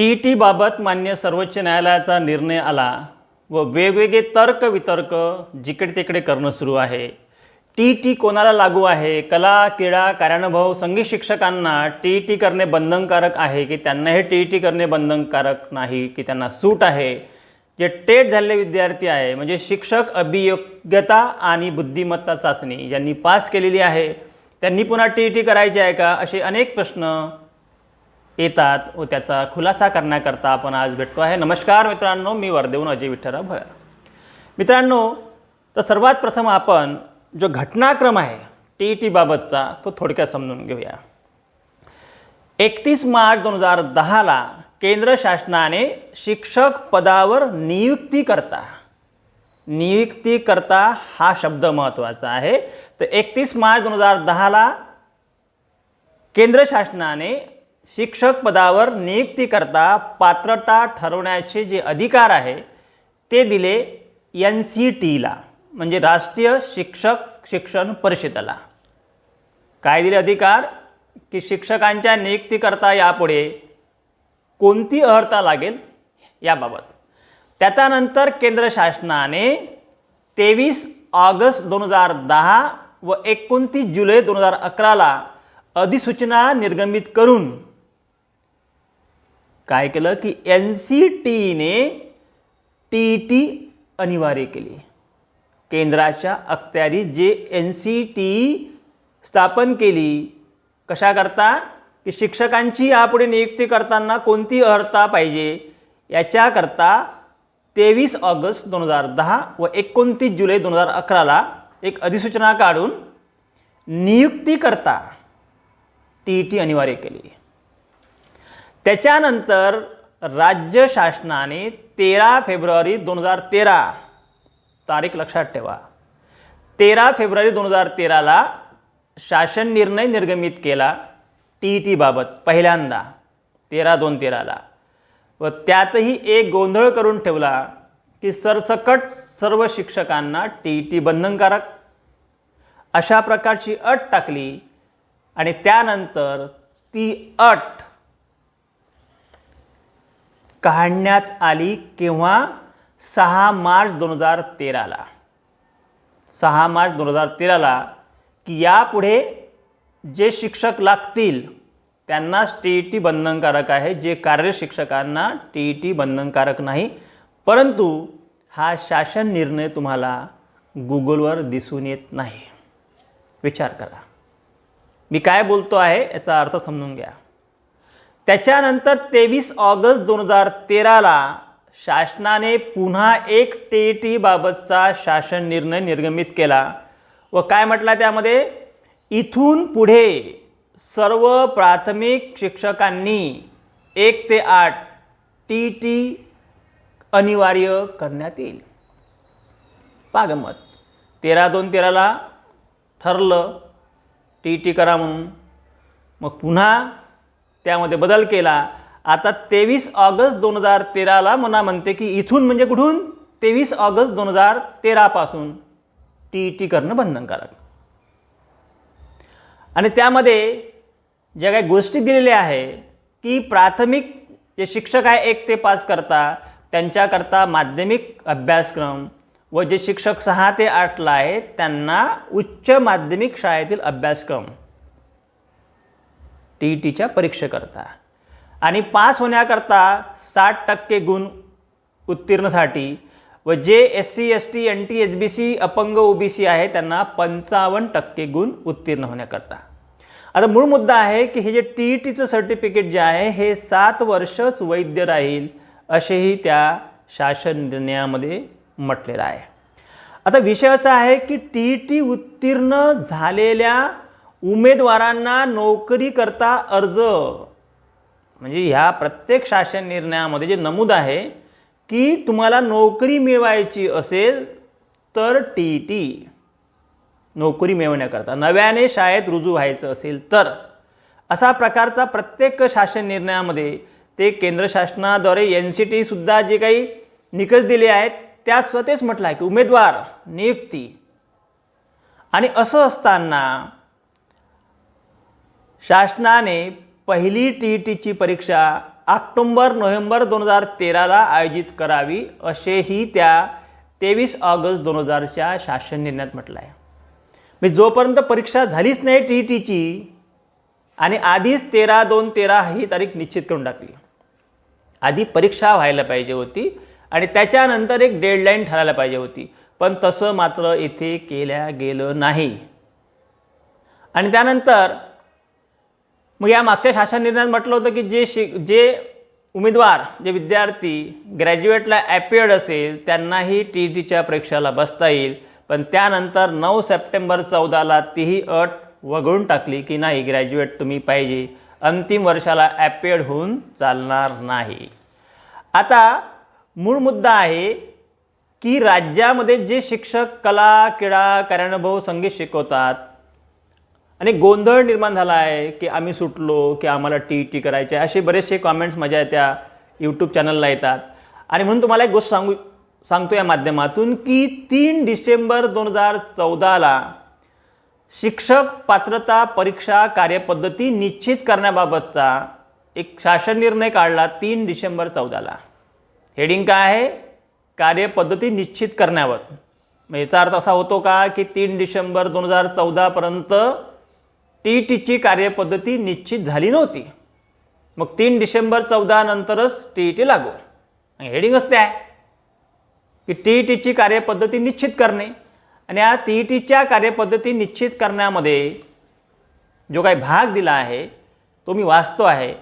T E टीबाबत मान्य सर्वोच्च न्यायालयाचा निर्णय आला व वेगवेगळे तर्कवितर्क जिकडे तिकडे करणं सुरू आहे. टी टी कोणाला लागू आहे? कला क्रीडा कार्यानुभव संगीत शिक्षकांना टी टी करणे बंधनकारक आहे की त्यांना हे टी टी करणे बंधनकारक नाही की त्यांना सूट आहे? जे टेट झालेले विद्यार्थी आहे म्हणजे शिक्षक अभियोग्यता आणि बुद्धिमत्ता चाचणी ज्यांनी पास केलेली आहे त्यांनी पुन्हा टी टी करायची आहे का? असे अनेक प्रश्न येतात व त्याचा खुलासा करण्याकरता आपण आज भेटतो आहे. नमस्कार मित्रांनो मी वर्धेहून अजय विठ्ठलराव भोयर. मित्रांनो तर सर्वात प्रथम आपण जो घटनाक्रम आहे टी ई टीबाबतचा तो थोडक्यात समजून घेऊया. एकतीस मार्च दोन हजार दहाला केंद्र शासनाने शिक्षक पदावर नियुक्ती करता. नियुक्ती करता हा शब्द महत्त्वाचा आहे. तर एकतीस मार्च दोन हजार दहाला केंद्र शासनाने शिक्षक पदावर नियुक्तीकरता पात्रता ठरवण्याचे जे अधिकार आहे ते दिले एन सी टीला म्हणजे राष्ट्रीय शिक्षक शिक्षण परिषदेला. काय दिले अधिकार? की शिक्षकांच्या नियुक्तीकरता यापुढे कोणती अर्हता लागेल याबाबत. त्याच्यानंतर केंद्र शासनाने तेवीस ऑगस्ट दोन हजार दहा व एकोणतीस जुलै दोन हजार अकराला अधिसूचना निर्गमित करून काय केलं की एन सी टीने टी टी अनिवार्य केली. केंद्राच्या अखत्यारीत जे एन सी टी स्थापन केली कशाकरता की शिक्षकांची यापुढे नियुक्ती करताना कोणती अर्हता पाहिजे? याच्याकरता तेवीस ऑगस्ट दोन हजार दहा व एकोणतीस जुलै दोन हजार अकराला एक अधिसूचना काढून नियुक्तीकरता टी टी अनिवार्य केली. त्याच्यानंतर राज्य शासनाने तेरा फेब्रुवारी दोन हजार तेरा तारीख लक्षात ठेवा. तेरा फेब्रुवारी दोन हजार तेराला शासन निर्णय निर्गमित केला टी ई टीबाबत पहिल्यांदा तेरा दोन तेराला. व त्यातही एक गोंधळ करून ठेवला की सरसकट सर्व शिक्षकांना टी ई टी बंधनकारक अशा प्रकारची अट टाकली आणि त्यानंतर ती अट काढण्यात आली केव्हा सहा मार्च दोन हजार तेराला. सहा मार्च दोन हजार तेराला की यापुढे जे शिक्षक लागतील त्यांना टी ई टी बंधनकारक आहे. जे कार्य शिक्षकांना टी ई टी बंधनकारक नाही परंतु हा शासन निर्णय तुम्हाला गुगलवर दिसून येत नाही. विचार करा. मी काय बोलतो आहे याचा अर्थ समजून घ्या. त्याच्यानंतर तेवीस ऑगस्ट दोन हजार तेराला शासनाने पुन्हा एक टी ई टीबाबतचा शासन निर्णय निर्गमित केला. व काय म्हटला त्यामध्ये? इथून पुढे सर्व प्राथमिक शिक्षकांनी एक ते आठ टी टी अनिवार्य करण्यात येईल. पागमत तेरा दोन तेराला ठरलं टी टी करा म्हणून. मग पुन्हा त्यामध्ये बदल केला. आता तेवीस ऑगस्ट दोन हजार तेराला मना म्हणते की इथून म्हणजे कुठून? तेवीस ऑगस्ट दोन हजार तेरापासून टी ई टी करणं बंधनकारक. आणि त्यामध्ये ज्या काही गोष्टी दिलेल्या आहे की प्राथमिक जे शिक्षक आहे एक ते पाच करता त्यांच्याकरता माध्यमिक अभ्यासक्रम व जे शिक्षक सहा ते आठला आहेत त्यांना उच्च माध्यमिक शाळेतील अभ्यासक्रम. टी ई टीच्या परीक्षेकरता. आणि पास होण्याकरता साठ टक्के गुण उत्तीर्णसाठी व जे S C S T N T H B C अपंग ओ बी सी आहे त्यांना पंचावन्न टक्के गुण उत्तीर्ण होण्याकरता. आता मूळ मुद्दा आहे की हे जे टी ई टीचं सर्टिफिकेट जे आहे हे सात वर्षच वैध राहील असेही त्या शासन निर्णयामध्ये म्हटलेलं आहे. आता विषय असा आहे की टी ई टी उत्तीर्ण झालेल्या उमेदवारांना नोकरी करता अर्ज. म्हणजे ह्या प्रत्येक शासन निर्णयामध्ये जे नमूद आहे की तुम्हाला नोकरी मिळवायची असेल तर टी ई टी नोकरी मिळवण्याकरता. नव्याने शाळेत रुजू व्हायचं असेल तर. असा प्रकारचा प्रत्येक शासन निर्णयामध्ये ते केंद्र शासनाद्वारे एन सी टीसुद्धा जे काही निकष दिले आहेत त्या स्वतःच म्हटलं आहे की उमेदवार नियुक्ती. आणि असं असताना शासनाने पहिली टी ई टीची परीक्षा ऑक्टोंबर नोव्हेंबर दोन हजार तेराला आयोजित करावी असेही त्या तेवीस ऑगस्ट दोन हजारच्या शासन निर्णयात म्हटलं आहे मी जोपर्यंत परीक्षा झालीच नाही टी ई टीची आणि आधीच तेरा दोन तेरा ही तारीख निश्चित करून टाकली. आधी परीक्षा व्हायला पाहिजे होती आणि त्याच्यानंतर एक डेडलाईन ठरायला पाहिजे होती पण तसं मात्र इथे केल्या गेलं नाही. आणि त्यानंतर मग या मागच्या शासन निर्णयात म्हटलं होतं की जे शि जे उमेदवार जे विद्यार्थी ग्रॅज्युएटला ॲपियर्ड असेल त्यांनाही टी ई टीच्या परीक्षेला बसता येईल. पण त्यानंतर नऊ सप्टेंबर चौदाला तीही अट वगळून टाकली की नाही ग्रॅज्युएट तुम्ही पाहिजे. अंतिम वर्षाला ॲपियर्ड होऊन चालणार नाही. आता मूळ मुद्दा आहे की राज्यामध्ये जे शिक्षक कला क्रीडा कार्यानुभव संगीत शिकवतात आणि गोंधळ निर्माण झाला आहे की आम्ही सुटलो की आम्हाला टी टी करायचे असे बरेचसे कॉमेंट्स माझ्या त्या यूट्यूब चॅनलला येतात. आणि म्हणून तुम्हाला एक गोष्ट सांगू सांगतो या माध्यमातून की तीन डिसेंबर दोन हजार चौदाला शिक्षक पात्रता परीक्षा कार्यपद्धती निश्चित करण्याबाबतचा एक शासन निर्णय काढला तीन डिसेंबर चौदाला हेडिंग काय आहे? कार्यपद्धती निश्चित करण्यावर. याचा अर्थ असा होतो का की तीन डिसेंबर दोन हजार चौदापर्यंत टी ई टीची कार्यपद्धती निश्चित झाली नव्हती. मग तीन डिसेंबर चौदा नंतरच टी ई टी लागू हेडिंगच ते आहे की टी ई टीची कार्यपद्धती निश्चित करणे. आणि या टी ई टीच्या कार्यपद्धती निश्चित करण्यामध्ये जो काही भाग दिला आहे तो मी वाचतो आहे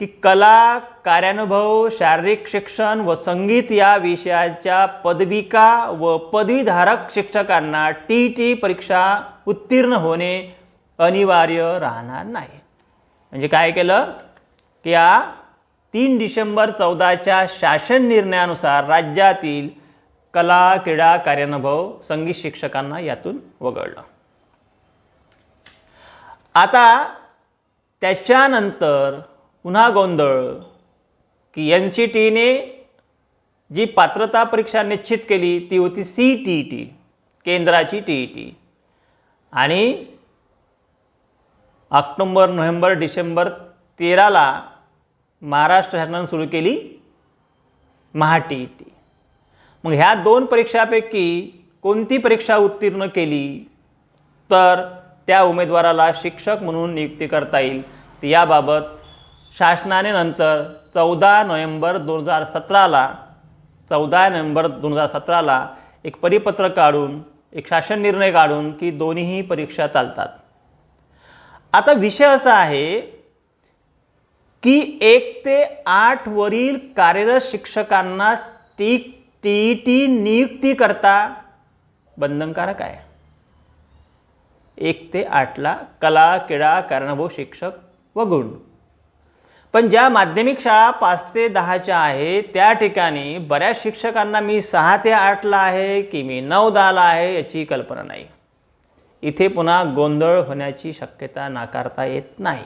की कला कार्यानुभव शारीरिक शिक्षण व संगीत या विषयाच्या पदविका व पदवीधारक शिक्षकांना टी टी परीक्षा उत्तीर्ण होणे अनिवार्य राहणार नाही. म्हणजे काय केलं? की या तीन डिसेंबर चौदाच्या शासन निर्णयानुसार राज्यातील कला क्रीडा कार्यानुभव संगीत शिक्षकांना यातून वगळलं. आता त्याच्यानंतर पुन्हा गोंधळ की एन सी टीने जी पात्रता परीक्षा निश्चित केली ती होती सी टी टी केंद्राची टी ई टी. आणि ऑक्टोंबर नोव्हेंबर डिसेंबर तेराला महाराष्ट्र शासनानं सुरू केली महा टी ई टी मग ह्या दोन परीक्षापैकी कोणती परीक्षा उत्तीर्ण केली? तर त्या उमेदवाराला शिक्षक म्हणून नियुक्ती करता येईल. तर याबाबत शासनाने नंतर चौदा नोव्हेंबर दोन हजार सतराला चौदा नोव्हेंबर दोन हजार सतराला एक परिपत्र काढून एक शासन निर्णय काढून की दोन्हीही परीक्षा चालतात. आता विषय असा आहे की एक ते आठ वरील कार्यरत शिक्षकांना टी टी टी नियुक्ती करता बंधनकारक आहे. एक ते आठला कला क्रीडा कारणभूत शिक्षक वगळून पण ज्या माध्यमिक शाळा पाच ते दहाच्या आहे त्या ठिकाणी बऱ्याच शिक्षकांना मी सहा ते आठला आहे की मी नऊ दहाला आहे याची कल्पना नाही. इथे पुन्हा गोंधळ होण्याची शक्यता नाकारता येत नाही.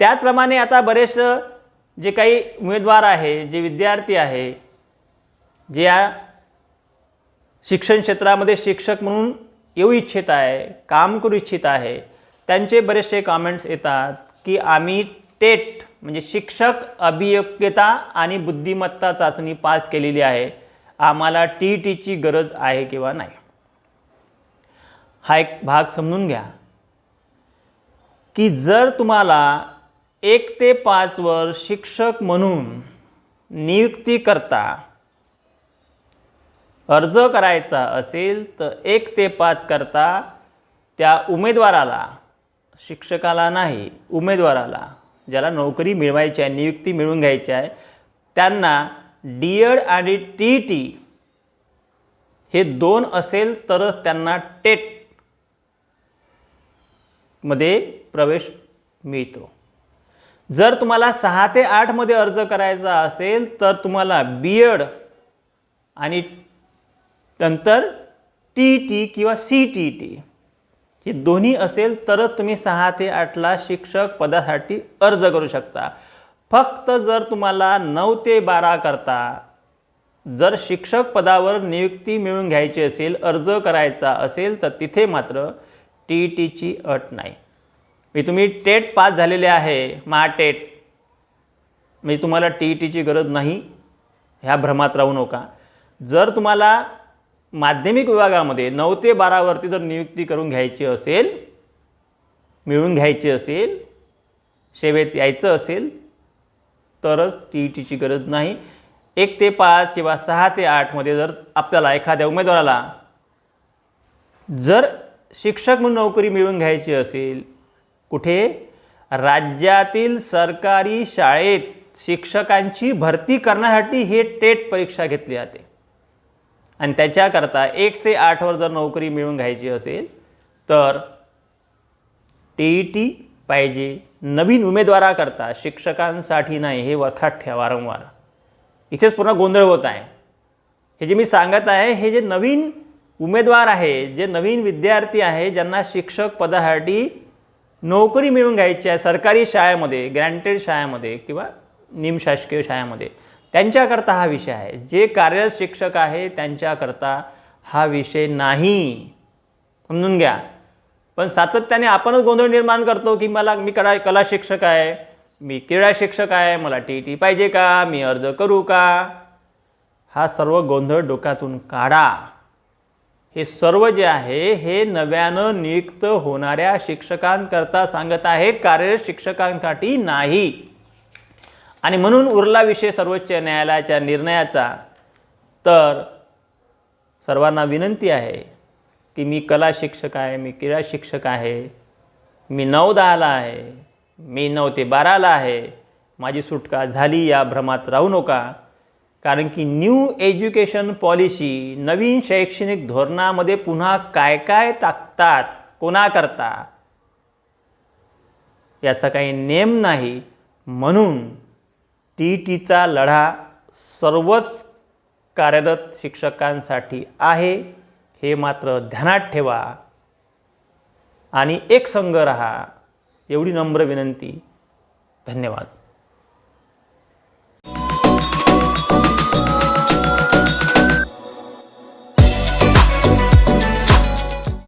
त्याचप्रमाणे आता बरेच जे काही उमेदवार आहे जे विद्यार्थी आहे जे या शिक्षण क्षेत्रामध्ये शिक्षक म्हणून येऊ इच्छित आहे काम करू इच्छित आहे त्यांचे बरेचसे कॉमेंट्स येतात की आम्ही टेट म्हणजे शिक्षक अभियोग्यता आणि बुद्धिमत्ता चाचणी पास केलेली आहे. आम्हाला टी टीची गरज आहे किंवा नाही? हा एक भाग समजून घ्या. की जर तुम्हाला एक ते पाच वर शिक्षक म्हणून नियुक्ती करता अर्ज करायचा असेल तर एक ते पाच करता त्या उमेदवाराला शिक्षकाला नाही उमेदवाराला ज्याला नोकरी मिळवायची आहे नियुक्ती मिळवून घ्यायची आहे त्यांना डी एड आणि टी टी हे दोन असेल तरच त्यांना टेट मध्ये प्रवेश मिळतो. जर तुम्हाला सहा ते आठमध्ये अर्ज करायचा असेल तर तुम्हाला बी एड आणि नंतर टी टी किंवा सी टी टी हे दोन्ही असेल तरच तुम्ही सहा ते आठला शिक्षक पदासाठी अर्ज करू शकता. फक्त जर तुम्हाला नऊ ते बारा करता जर शिक्षक पदावर नियुक्ती मिळवून घ्यायची असेल अर्ज करायचा असेल तर तिथे मात्र टी ई टीची अट नाही. मी तुम्ही टेट पास झालेले आहे महा टेट. म्हणजे तुम्हाला टी ई टीची गरज नाही ह्या भ्रमात राहू नका. जर तुम्हाला माध्यमिक विभागामध्ये नऊ ते बारावरती जर नियुक्ती करून घ्यायची असेल मिळवून घ्यायची असेल सेवेत यायचं असेल तरच टी ई टीची गरज नाही. एक ते पाच किंवा सहा ते आठमध्ये जर आपल्याला एखाद्या उमेदवाराला जर शिक्षक म्हणून नोकरी मिळवून घ्यायची असेल कुठे? राज्यातील सरकारी शाळेत शिक्षकांची भरती करण्यासाठी हे टेट परीक्षा घेतली जाते. आणि त्याच्याकरता एक ते आठवर जर नोकरी मिळवून घ्यायची असेल तर टी ई टी पाहिजे. नवीन उमेदवाराकरता शिक्षकांसाठी नाही हे वरखात ठेवा वारंवार. इथेच पूर्ण गोंधळ होत आहे. हे जे मी सांगत आहे हे जे नवीन उमेदवार आहे जे नवीन विद्यार्थी आहे ज्यांना शिक्षक पदासाठी नोकरी मिळवून घ्यायची आहे सरकारी शाळेमध्ये ग्रँटेड शाळेमध्ये किंवा निमशासकीय शाळेमध्ये. त्यांच्याकरता हा विषय आहे. जे कार्यरत शिक्षक आहे त्यांच्याकरता हा विषय नाही. समजून घ्या. पण सातत्याने आपणच गोंधळ निर्माण करतो की मला मी कला कला शिक्षक आहे मी क्रीडा शिक्षक आहे मला टी टी पाहिजे का मी अर्ज करू का? हा सर्व गोंधळ डोक्यातून काढा. हे सर्व जे आहे हे नव्यानं नियुक्त होणाऱ्या शिक्षकांकरता सांगत आहे कार्यरत शिक्षकांसाठी नाही. आणि म्हणून उरला विषय सर्वोच्च न्यायालयाच्या निर्णयाचा. तर सर्वांना विनंती आहे की मी कला शिक्षक आहे मी क्रीडा शिक्षक आहे मी नऊ दहाला आहे मी नऊ ते बाराला आहे माझी सुटका झाली या भ्रमात राहू नका. कारण की न्यू एज्युकेशन पॉलिसी नवीन शैक्षणिक धोरणामध्ये पुन्हा काय काय टाकतात कोणाकरता? याचा काही नेम नाही. म्हणून टी टीचा लढा सर्वच कार्यरत शिक्षकांसाठी आहे. हे मात्र ध्यानात ठेवा. आणि एक संघ रहा. एवढी नम्र विनंती. धन्यवाद.